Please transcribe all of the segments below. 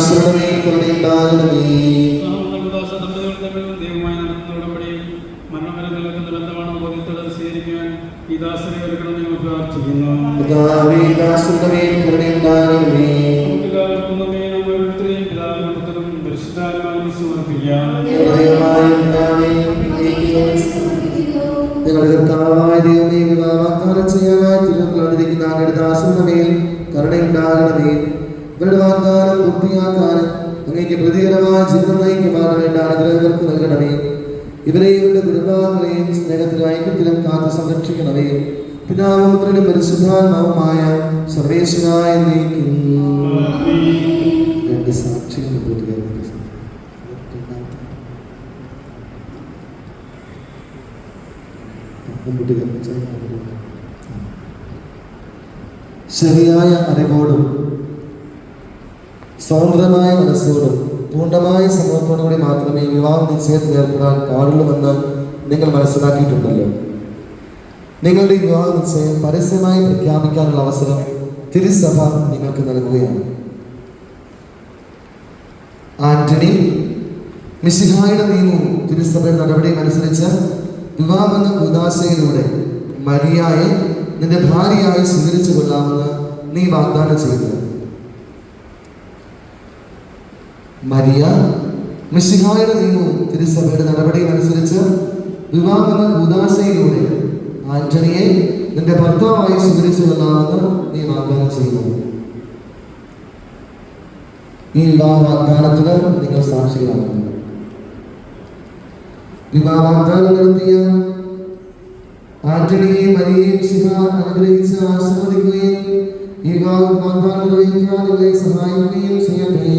മേൽ കരുണയുണ്ടാകണമേ ഞങ്ങളുടെ കർത്താവായ ദൈവമേ വാഗ്ദാനം ചെയ്യാനായി തിരുവനന്തപുരത്തിരിക്കുന്ന അങ്ങയുടെ ദാസരുടെ മേൽ കരുണയുണ്ടാകണമേ. ഇവരുടെ വാഗ്ദാനം പൂർത്തിയാക്കാനും അങ്ങേക്ക് പ്രതികരമായ ജീവിതം നയിക്കുവാൻ വേണ്ട അനുഗ്രഹങ്ങൾക്ക് നൽകണമേ. ഇവരെ ഇവരുടെ കുടുംബാംഗങ്ങളെയും സ്നേഹത്തിലും ഐക്യത്തിലും കാത്തു സംരക്ഷിക്കണമേ. പിതാവുത്രനും പരിശുദ്ധാത്മാവുമായ സർവേശ്വരായ ശരിയായ അറിവോടും സ്വതന്ത്രമായ മനസ്സോടും പൂർണമായ കൂടി മാത്രമേ വിവാഹ നിശ്ചയത്തിൽ ഏർപ്പെടാൻ പാടുള്ളൂവെന്ന് നിങ്ങൾ മനസ്സിലാക്കിയിട്ടുണ്ടല്ലോ. നിങ്ങളുടെ വിവാഹ നിശ്ചയം പരസ്യമായി പ്രഖ്യാപിക്കാനുള്ള അവസരം തിരുസഭ നിങ്ങൾക്ക് നൽകുകയാണ്. ആന്റണി മിശിഹായുടെ നിയമവും തിരുസഭയുടെ നടപടിയും അനുസരിച്ച് വിവാഹമെന്ന ഉദാശയിലൂടെ മരിയായെ നിന്റെ ഭാര്യയായി സ്വീകരിച്ചു കൊള്ളാമെന്ന് നീ വാഗ്ദാനം ചെയ്തു മരിയ മിശിഹായുടെ നിയമവും തിരുസഭയുടെ നടപടിയും അനുസരിച്ച് വിവാഹമെന്ന ഉദാശയിലൂടെ ആന്റണിയെ നിന്റെ ഭർത്താവായി സ്വീകരിച്ചു കൊള്ളാമെന്ന് നീ വാഗ്ദാനം ചെയ്യുന്നു ഈ വിവാഹ വാഗ്ദാനത്തിന് നിങ്ങൾ സാക്ഷികളാകുന്നു വിവാഹ വാഗ്ദാനം നടത്തിയ ആന്റണിയെയും മരിയെയും ശിവ അനുഗ്രഹിച്ച് ആശീർവദിക്കുകയും ഈ വിവാഹ വാഗ്ദാനം നിർവഹിക്കാൻ ഇവരെ സഹായിക്കുകയും ചെയ്യട്ടെ.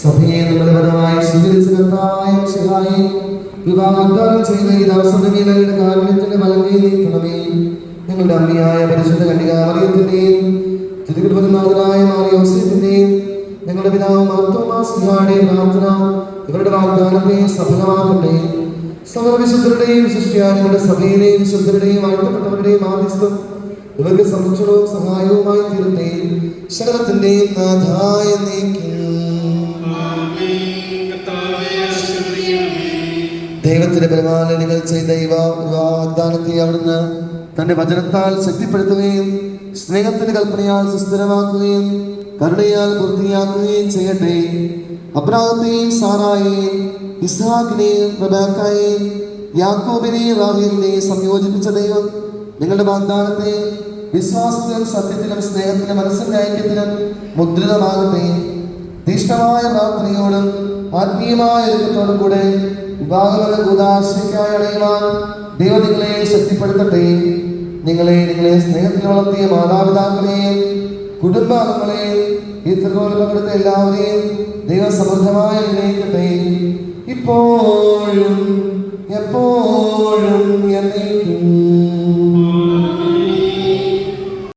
സഭയെ നമ്മുടെ പരമായി സ്വീകരിച്ച കർത്താവായ ശിഹായി വിവാഹാഗ്ദാനം ചെയ്ത ഈ ദാസന്റെ മേലയുടെ കാരുണ്യത്തിന്റെ മലങ്ങി നീക്കണമേ ഞങ്ങളുടെ അമ്മയായ പരിശുദ്ധ കന്യകാമറിയത്തിന്റെയും തിരുകുടുംബനാഥനായ മാറിയോസഫിന്റെയും ഞങ്ങളുടെ പിതാവ് മാർത്തോമാസ്ലിഹാടെയും പ്രാർത്ഥന ഇവരുടെ വാഗ്ദാനത്തെ സഫലമാക്കട്ടെ. സമരവിശുദ്ധരുടെയും വിശിഷ്ടാനികളുടെ സഭയിലെയും വിശുദ്ധരുടെയും വാഴ്ത്തപ്പെട്ടവരുടെയും ആദിസ്ഥം ഇവർക്ക് സംരക്ഷണവും സഹായവുമായി തീരുന്നേ ശകലത്തിന്റെയും നാഥായ നീക്കും ദൈവത്തിന്റെ പരിപാലനകൾ ചെയ്ത വാഗ്ദാനത്തെ അവിടുന്ന് തന്റെ വചനത്താൽ ശക്തിപ്പെടുത്തുകയും സ്നേഹത്തിന്റെ കൽപ്പനയാൽ സുസ്ഥിരമാക്കുകയും കരുണയാൽ പൂർത്തിയാക്കുകയും ചെയ്യട്ടെ. അബ്രാഹത്തെയും സാറായെയും ഇസ്ഹാഖിനെയും റബാക്കായെയും യാക്കോബിനെയും റാഹിലിനെയും സംയോജിപ്പിച്ച ദൈവം നിങ്ങളുടെ വാഗ്ദാനത്തെ വിശ്വാസത്തിലും സത്യത്തിലും സ്നേഹത്തിലും മനസ്സിന്റെ ഐക്യത്തിലും മുദ്രിതമാകട്ടെ. തീഷ്ണമായ പ്രാർത്ഥനയോടും ആത്മീയമായ ഒരുക്കത്തോടും കൂടെ വിവാഹങ്ങളുടെ കൂതാശയ്ക്കായി അണയുവാൻ ദൈവം നിങ്ങളെ ശക്തിപ്പെടുത്തട്ടെ. നിങ്ങളെ നിങ്ങളെ സ്നേഹത്തിൽ വളർത്തിയ മാതാപിതാക്കളെയും കുടുംബാംഗങ്ങളെയും ഈ പങ്കെടുത്ത എല്ലാവരെയും ദൈവം സമൃദ്ധമായി അനുഗ്രഹിക്കട്ടെ. ഇപ്പോഴും എപ്പോഴും